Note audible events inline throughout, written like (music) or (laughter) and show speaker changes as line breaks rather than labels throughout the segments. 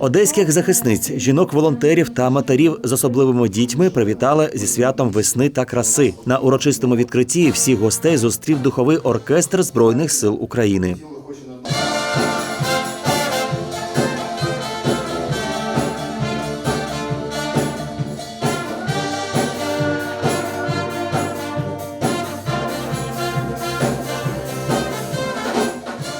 Одеських захисниць, жінок-волонтерів та матерів з особливими дітьми привітали зі святом весни та краси. На урочистому відкритті всіх гостей зустрів духовий оркестр Збройних сил України.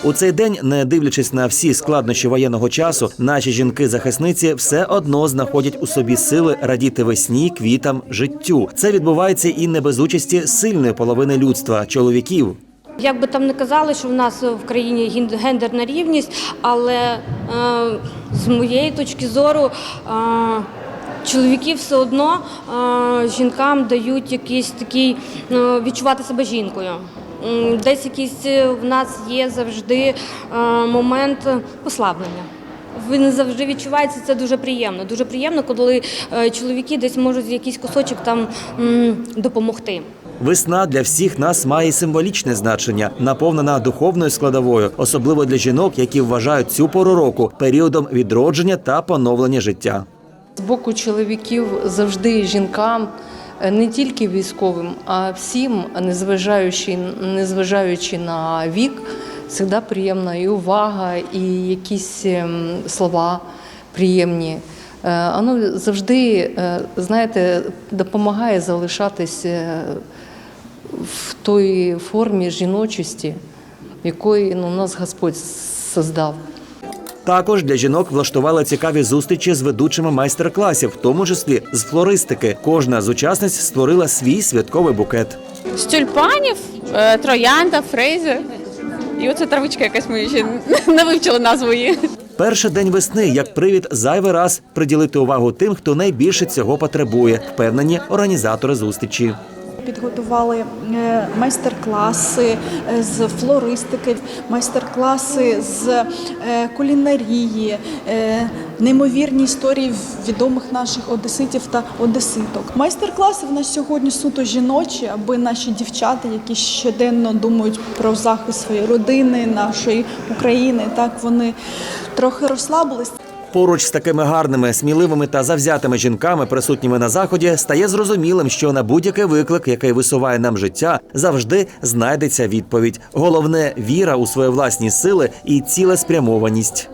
У цей день, не дивлячись на всі складнощі воєнного часу, наші жінки-захисниці все одно знаходять у собі сили радіти весні, квітам, життю. Це відбувається і не без участі сильної половини людства чоловіків.
Як би там не казали, що в нас в країні ген- гендерна рівність, але е, з моєї точки зору е, чоловіки все одно е, жінкам дають якийсь такий е, відчувати себе жінкою. Десь якийсь е, в нас є завжди е, момент послаблення. Він завжди відчувається це дуже приємно. Дуже приємно, коли е, чоловіки десь можуть якийсь кусочок там допомогти.
Весна для всіх нас має символічне значення, наповнена духовною складовою, особливо для жінок, які вважають цю пору року періодом відродження та поновлення життя.
З боку чоловіків завжди жінкам, не тільки військовим, а всім, незважаючи, незважаючи на вік, завжди приємна і увага, і якісь ем, слова приємні. Е, Воно завжди, е, знаєте, допомагає залишатись е, в той формі жіночості, якої ну, нас Господь создав.
Також для жінок влаштували цікаві зустрічі з ведучими майстер-класів, в тому числі з флористики. Кожна з учасниць створила свій святковий букет.
з тюльпанів, е, троянда, фрейзи. І оце травичка якась ми ще (laughs) не вивчили назву її.
Перший день весни як привід зайвий раз приділити увагу тим, хто найбільше цього потребує, впевнені організатори зустрічі.
Підготували е, майстер-класи е, з флористики, майстер-класи з е, кулінарії, неймовірні історії відомих наших одеситів та одеситок. Майстер-класи в нас сьогодні суто жіночі, аби наші дівчата, які щоденно думають про захист своєї родини, нашої України, так вони трохи розслабились.
Поруч з такими гарними, сміливими та завзятими жінками, присутніми на заході, стає зрозумілим, що на будь-який виклик, який висуває нам життя, завжди знайдеться відповідь. Головне віра у свої власні сили і цілеспрямованість.